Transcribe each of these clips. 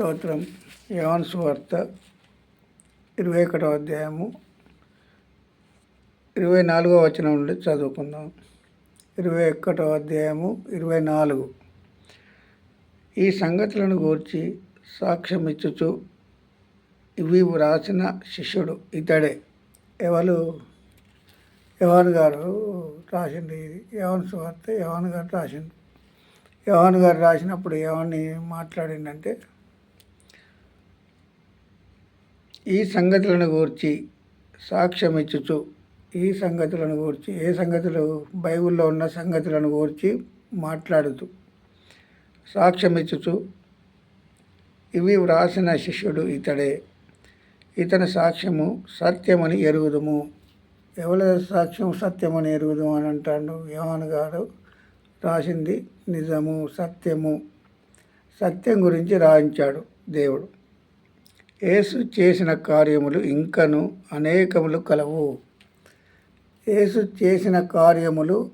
స్తోత్రం. యోన్స్ వార్త ఇరవై ఒకటో అధ్యాయము ఇరవై నాలుగో వచనం నుండి చదువుకుందాం. ఇరవై ఒకటో అధ్యాయము ఇరవై నాలుగు ఈ సంగతులను గూర్చి సాక్ష్యమిచ్చుచు ఇవి వ్రాసిన శిష్యుడు ఇతడే. ఎవరు యవన్ గారు రాసింది ఇది. యవన్ సువార్త యవన్ గారు రాసింది. యవన్ గారు రాసినప్పుడు యవన్ని మాట్లాడిందంటే ఈ సంగతులను గూర్చి సాక్ష్యమిచ్చుచు ఈ సంగతులను గూర్చి ఏ సంగతులు బైబిల్లో ఉన్న సంగతులను గూర్చి మాట్లాడుతూ సాక్ష్యమిచ్చుచు ఇవి వ్రాసిన శిష్యుడు ఇతడే. ఇతని సాక్ష్యము సత్యమని ఎరుగుదుము. ఎవరి సాక్ష్యం సత్యమని ఎరుగుదుము అని అంటాడు? యోహాన్ గారు రాసింది నిజము సత్యము. సత్యం గురించి రాయించాడు దేవుడు. యేసు చేసిన కార్యములు ఇంకను అనేకములు కలవు. యేసు చేసిన కార్యములు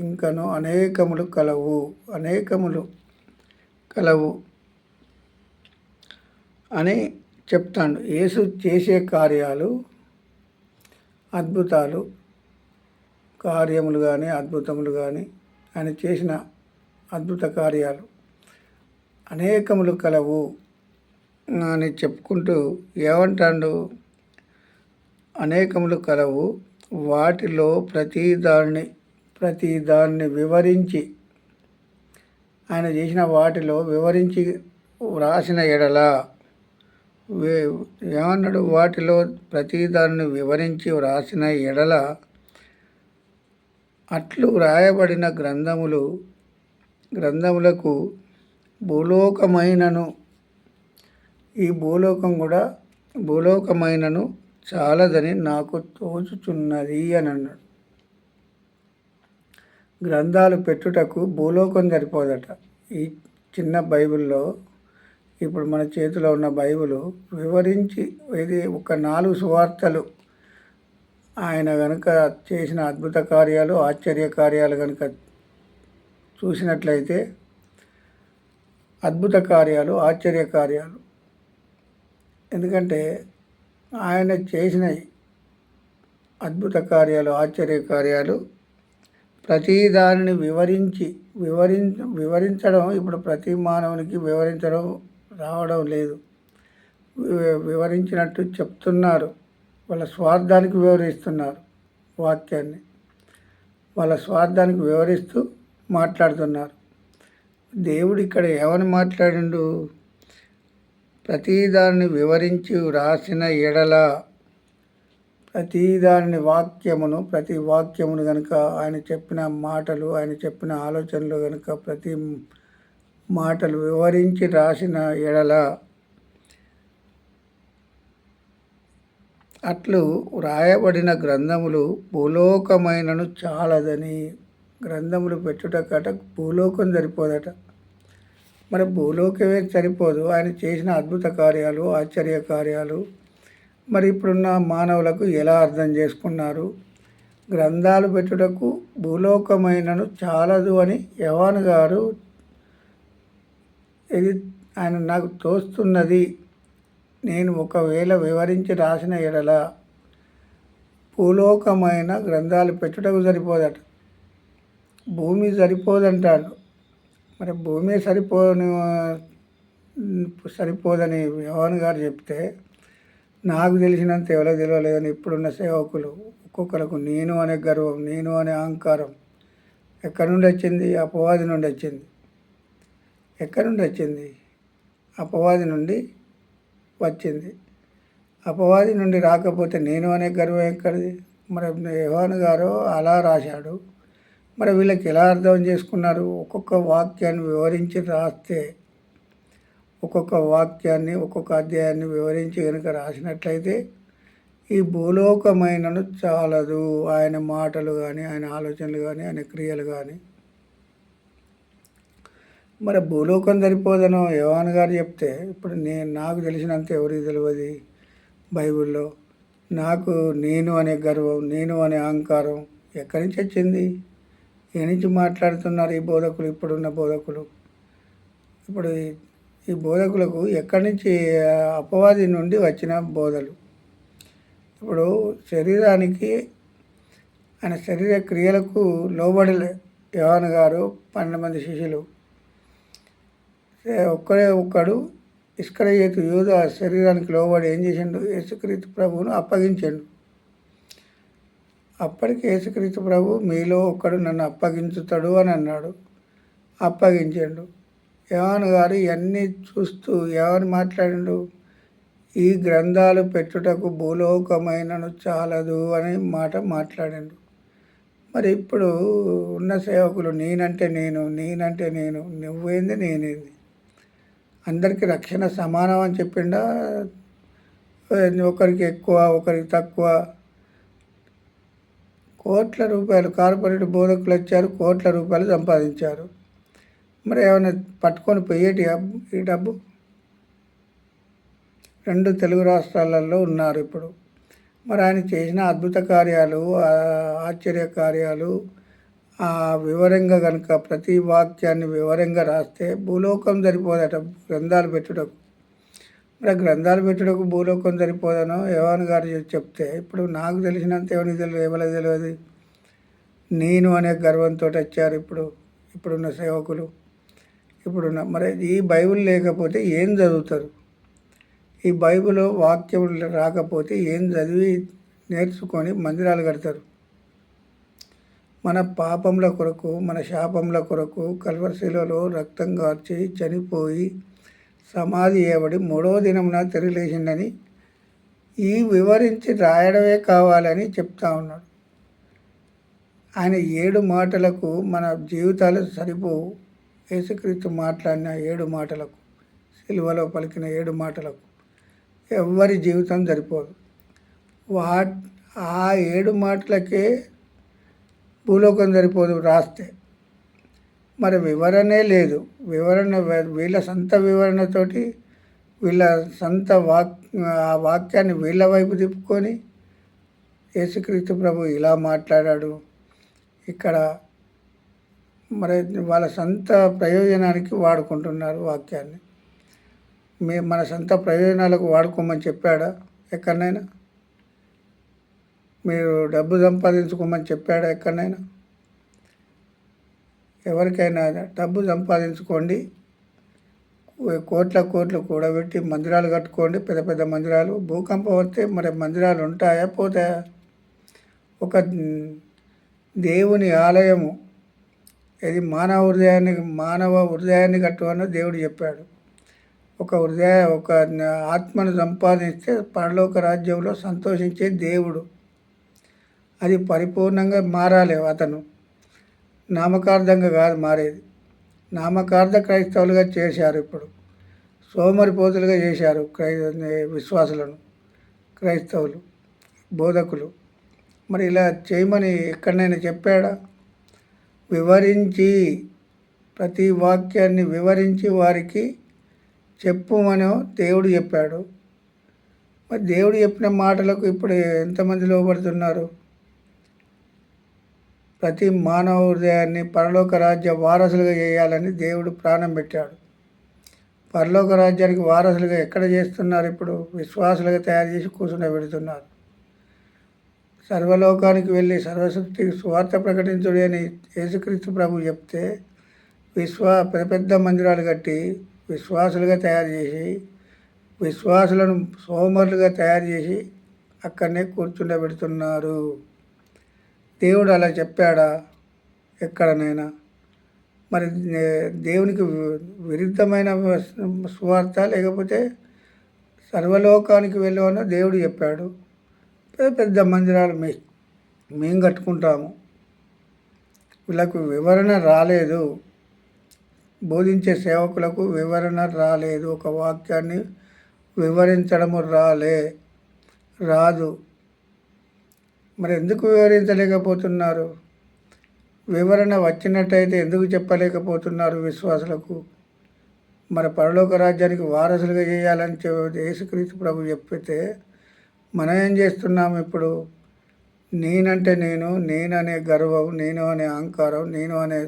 ఇంకను అనేకములు కలవు. అనేకములు కలవు అని చెప్తాడు. యేసు చేసే కార్యాలు అద్భుతాలు కార్యములు కానీ అద్భుతములు కానీ ఆయన చేసిన అద్భుత కార్యాలు అనేకములు కలవు. అని చెప్పుకుంటూ ఏమంటాడు? అనేకములు కలవు. వాటిలో ప్రతి దాన్ని ప్రతి దాన్ని వివరించి ఆయన చేసిన వాటిలో వివరించి వ్రాసిన ఎడల. ఏమన్నాడు? వాటిలో ప్రతి దాన్ని వివరించి వ్రాసిన ఎడల. అట్లు వ్రాయబడిన గ్రంథములు గ్రంథములకు భూలోకమైనను ఈ భూలోకం కూడా భూలోకమైనను చాలదని నాకు తోచుచున్నది అని అన్నాడు. గ్రంథాలు పెట్టుటకు భూలోకం సరిపోదట. ఈ చిన్న బైబిల్లో ఇప్పుడు మన చేతిలో ఉన్న బైబిల్ వివరించి ఇది ఒక నాలుగు సువార్తలు. ఆయన కనుక చేసిన అద్భుత కార్యాలు ఆశ్చర్య కార్యాలు కనుక చూసినట్లయితే అద్భుత కార్యాలు ఆశ్చర్య కార్యాలు ఎందుకంటే ఆయన చేసిన అద్భుత కార్యాలు ఆశ్చర్య కార్యాలు ప్రతి దానిని వివరించి వివరిం వివరించడం ఇప్పుడు ప్రతి మానవునికి వివరించడం రావడం లేదు. వివరించినట్టు చెప్తున్నారు. వాళ్ళ స్వార్థానికి వివరిస్తున్నారు వాక్యాన్ని. వాళ్ళ స్వార్థానికి వివరిస్తూ మాట్లాడుతున్నారు. దేవుడు ఇక్కడ ఏమని మాట్లాడిండు? ప్రతిదాన్ని వివరించి వ్రాసిన ఎడల ప్రతిదాని వాక్యమును ప్రతి వాక్యమును కనుక ఆయన చెప్పిన మాటలు ఆయన చెప్పిన ఆలోచనలు కనుక ప్రతి మాటలు వివరించి రాసిన ఎడల అట్లు వ్రాయబడిన గ్రంథములు భూలోకమైనను చాలదని గ్రంథములు పెట్టుట కట భూలోకం సరిపోదట మరి భూలోకమే సరిపోదు. ఆయన చేసిన అద్భుత కార్యాలు ఆశ్చర్య కార్యాలు. మరి ఇప్పుడున్న మానవులకు ఎలా అర్థం చేసుకున్నారు? గ్రంథాలు పెట్టుటకు భూలోకమైనను చాలదు అని యవాన్ గారు ఇది ఆయన నాకు తోస్తున్నది. నేను ఒకవేళ వివరించి రాసిన ఎడల భూలోకమైన గ్రంథాలు పెట్టుటకు సరిపోదట. భూమి సరిపోదంటాడు. మరి భూమి సరిపోని సరిపోదని యోహన్ గారు చెప్తే నాకు తెలిసినంత ఎవరో తెలియలేదని ఇప్పుడున్న సేవకులు ఒక్కొక్కరికి నేను అనే గర్వం నేను అనే అహంకారం ఎక్కడి నుండి వచ్చింది? అపవాది నుండి వచ్చింది. ఎక్కడి నుండి వచ్చింది? అపవాది నుండి వచ్చింది. అపవాది నుండి రాకపోతే నేను అనే గర్వం ఎక్కడిది? మరి యోహాను గారు అలా రాశాడు. మరి వీళ్ళకి ఎలా అర్థం చేసుకున్నారు? ఒక్కొక్క వాక్యాన్ని వివరించి రాస్తే ఒక్కొక్క వాక్యాన్ని ఒక్కొక్క అధ్యాయాన్ని వివరించి కనుక రాసినట్లయితే ఈ భూలోకమైనను చాలదు. ఆయన మాటలు కానీ ఆయన ఆలోచనలు కానీ ఆయన క్రియలు కానీ మరి భూలోకం సరిపోదను? యవాన్ గారు చెప్తే ఇప్పుడు నేను నాకు తెలిసినంత ఎవరికి తెలియదు? బైబిల్లో నాకు నేను అనే గర్వం నేను అనే అహంకారం ఎక్కడి నుంచి వచ్చింది? ఏ నుంచి మాట్లాడుతున్నారు ఈ బోధకులు ఇప్పుడున్న బోధకులు. ఇప్పుడు ఈ బోధకులకు ఎక్కడి నుంచి అపవాది నుండి వచ్చిన బోధలు? ఇప్పుడు శరీరానికి ఆయన శరీర క్రియలకు లోబడలే యోహాన్ గారు పన్నెండు మంది శిష్యులు. ఒక్కడే ఒక్కడు ఇస్కరయేతు యూద శరీరానికి లోబడి ఏం చేసిండు? యేసుక్రీస్తు ప్రభువును అప్పగించాడు. అప్పటికి యేసుక్రీస్తు ప్రభు మీలో ఒక్కడు నన్ను అప్పగించుతాడు అని అన్నాడు. అప్పగించాడు. యోహాన్ గారు ఇవన్నీ చూస్తూ ఎవరు మాట్లాడిండు? ఈ గ్రంథాలు పెట్టుటకు భూలోకమైనను చాలదు అనే మాట మాట్లాడిండు. మరి ఇప్పుడు ఉన్న సేవకులు నేనంటే నేను నేనంటే నేను నువ్వేంది నేనేంది? అందరికీ రక్షణ సమానం అని చెప్పిండా. ఒకరికి ఎక్కువ ఒకరికి తక్కువ. కోట్ల రూపాయలు కార్పొరేట్ బోధకులు వచ్చారు కోట్ల రూపాయలు సంపాదించారు. మరి ఏమైనా పట్టుకొని పోయేటి ఈ డబ్బు? రెండు తెలుగు రాష్ట్రాలలో ఉన్నారు ఇప్పుడు. మరి ఆయన చేసిన అద్భుత కార్యాలు ఆశ్చర్య కార్యాలు ఆ వివరంగా కనుక ప్రతి వాక్యాన్ని వివరంగా రాస్తే భూలోకం సరిపోదట గ్రంథాలు పెట్టుటకు. మరి గ్రంథాలు పెట్టుటకు భూలోకం సరిపోదనో యవాన్ గారు చెప్తే ఇప్పుడు నాకు తెలిసినంత ఎవరికి తెలియదు ఎవరికి తెలియదు? నేను అనే గర్వంతో వచ్చారు ఇప్పుడు ఇప్పుడున్న సేవకులు. ఇప్పుడున్న మరి ఈ బైబిల్ లేకపోతే ఏం చదువుతారు? ఈ బైబిల్ వాక్యం రాకపోతే ఏం చదివి నేర్చుకొని మందిరాలు కడతారు? మన పాపంల కొరకు మన శాపంల కొరకు కల్వర్శిలలో రక్తం కార్చి చనిపోయి సమాధి చేయబడి మూడవ దినమున తిరిగిలేసిండని ఈ వివరించి రాయడమే కావాలని చెప్తా ఉన్నాడు. ఆయన ఏడు మాటలకు మన జీవితాలు సరిపోవు. యేసుక్రీస్తు మాట్లాడిన ఏడు మాటలకు సిలువలో పలికిన ఏడు మాటలకు ఎవ్వరి జీవితం సరిపోదు. వా ఆ ఏడు మాటలకే భూలోకం సరిపోదు రాస్తే. మరి వివరణే లేదు. వివరణ వీళ్ళ సొంత వివరణతోటి వీళ్ళ సొంత వాక్ ఆ వాక్యాన్ని వీళ్ళ వైపు తిప్పుకొని యేసుక్రీస్తు ప్రభు ఇలా మాట్లాడాడు. ఇక్కడ మరి వాళ్ళ సొంత ప్రయోజనానికి వాడుకుంటున్నారు వాక్యాన్ని. మే మన సొంత ప్రయోజనాలకు వాడుకోమని చెప్పాడా? ఎక్కడనైనా? మీరు డబ్బు సంపాదించుకోమని చెప్పాడా ఎక్కడనైనా? ఎవరికైనా డబ్బు సంపాదించుకోండి. కోట్ల కోట్లు కూడబెట్టి మందిరాలు కట్టుకోండి. పెద్ద పెద్ద మందిరాలు. భూకంపం వస్తే మరి మందిరాలు ఉంటాయా పోతాయా? ఒక దేవుని ఆలయము ఇది మానవ హృదయాన్ని మానవ హృదయాన్ని కట్టువని దేవుడు చెప్పాడు. ఒక హృదయ ఒక ఆత్మను సంపాదిస్తే పరలోక రాజ్యంలో సంతోషించే దేవుడు. అది పరిపూర్ణంగా మారాలి అతను. నామకార్థంగా కాదు మారేది. నామకార్థ క్రైస్తవులుగా చేశారు ఇప్పుడు. సోమరిపోతులుగా చేశారు క్రై విశ్వాసులను క్రైస్తవులు బోధకులు. మరి ఇలా చేయమని ఎక్కడైనా చెప్పాడా? వివరించి ప్రతి వాక్యాన్ని వివరించి వారికి చెప్పుమనో దేవుడు చెప్పాడు. మరి దేవుడు చెప్పిన మాటలకు ఇప్పుడు ఎంతమంది లోపడుతున్నారు ప్రతి మానవ హృదయాన్ని పరలోక రాజ్య వారసులుగా చేయాలని దేవుడు ప్రాణం పెట్టాడు. పరలోక రాజ్యానికి వారసులుగా ఎక్కడ చేస్తున్నారు ఇప్పుడు? విశ్వాసులుగా తయారు చేసి కూర్చుని పెడుతున్నారు. సర్వలోకానికి వెళ్ళి సర్వశక్తికి స్వార్థ ప్రకటించుడి అని యేసుక్రీస్తు ప్రభు చెప్తే విశ్వా పెద్ద పెద్ద మందిరాలు కట్టి విశ్వాసులుగా తయారు చేసి విశ్వాసులను సోమరులుగా తయారు చేసి అక్కడనే కూర్చుండబెడుతున్నారు. దేవుడు అలా చెప్పాడా? ఎక్కడనైనా? మరి దేవునికి విరుద్ధమైన సువార్త లేకపోతే సర్వలోకానికి వెళ్ళమని దేవుడు చెప్పాడు. పెద్ద పెద్ద మందిరాలు మే మేము కట్టుకుంటాము. వీళ్ళకు వివరణ రాలేదు. బోధించే సేవకులకు వివరణ రాలేదు. ఒక వాక్యాన్ని వివరించడము రాలే రాదు. మరి ఎందుకు వివరించలేకపోతున్నారు? వివరణ వచ్చినట్టయితే ఎందుకు చెప్పలేకపోతున్నారు విశ్వాసులకు? మరి పరలోక రాజ్యానికి వారసులుగా చేయాలని చె- యేసుక్రీస్తు ప్రభు చెప్పితే మనం ఏం చేస్తున్నాం ఇప్పుడు? నేనంటే నేను నేననే గర్వం నేను అనే అహంకారం నేను అనే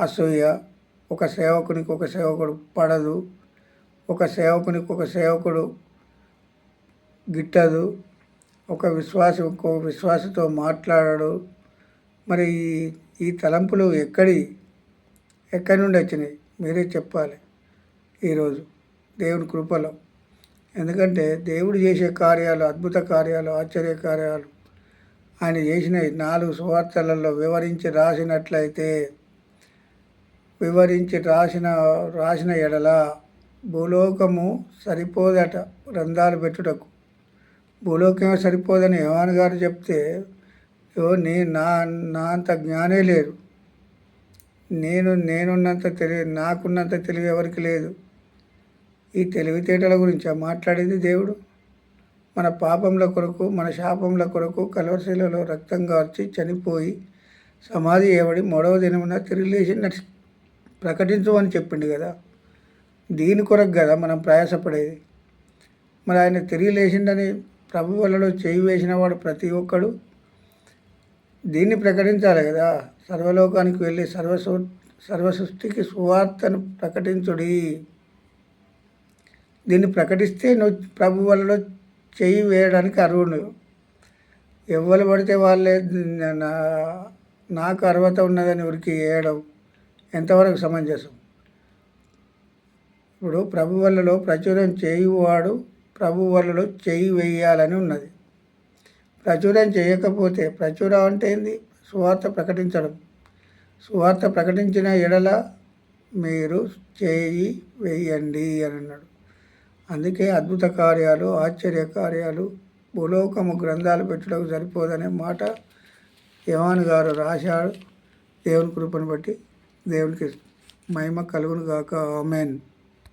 అసూయ ఒక సేవకునికి ఒక సేవకుడు పడదు ఒక సేవకునికి ఒక సేవకుడు గిట్టదు ఒక విశ్వాసం ఇంకో విశ్వాసతో మాట్లాడడు. మరి ఈ- ఈ తలంపులు ఎక్కడి ఎక్కడి నుండి వచ్చినాయి? మీరే చెప్పాలి ఈరోజు. దేవుని కృపలో. ఎందుకంటే దేవుడు చేసే కార్యాలు అద్భుత కార్యాలు ఆశ్చర్య కార్యాలు ఆయన చేసిన నాలుగు సువార్తలలో వివరించి రాసినట్లయితే వివరించి రాసిన రాసిన ఎడల భూలోకము సరిపోదట గ్రంథాలు పెట్టుటకు. భూలోకమే సరిపోదని యోహాన్ గారు చెప్తే "ఓ నీ నా నా అంత జ్ఞానే లేదు నేను నేనున్నంత తెలివి నాకున్నంత తెలివి ఎవరికి లేదు. ఈ తెలివితేటల గురించి మాట్లాడేది దేవుడు. మన పాపంల కొరకు మన శాపంల కొరకు కలవశిలలో రక్తం కార్చి చనిపోయి సమాధి ఏవడి మూడవ దినమున తిరిగి లేచిన ప్రకటించు అని చెప్పిండు కదా. దీని కొరకు కదా మనం ప్రయాసపడేది. మరి ఆయన తిరిగి లేచిండని ప్రభు వలలో చేయి వేసిన వాడు ప్రతి ఒక్కడు. దీన్ని ప్రకటించాలి కదా. సర్వలోకానికి వెళ్ళి సర్వ సర్వసృష్టికి సువార్తను ప్రకటించుడి. దీన్ని ప్రకటిస్తే నువ్వు ప్రభు వలలో చేయి వేయడానికి అర్హుడు. ఎవరు పడితే వాళ్ళే నా- నాకు అర్హత ఉన్నదని ఉరికి వేయడం ఎంతవరకు సమంజసం? ఇప్పుడు ప్రభు వల్లలో ప్రచురం చేయువాడు ప్రభువర్లలో చేయి వేయాలని ఉన్నది. ప్రచురం చేయకపోతే ప్రచురం అంటే ఏంది? సువార్త ప్రకటించడం. సువార్త ప్రకటించిన ఎడల మీరు చేయి వేయండి అని అన్నాడు. అందుకే అద్భుత కార్యాలు ఆశ్చర్య కార్యాలు భూలోకము గ్రంథాలు పెట్టడం సరిపోదనే మాట యవాన్ గారు రాశాడు దేవుని కృపను బట్టి దేవునికి మహిమ కలుగును గాక. ఆమెన్.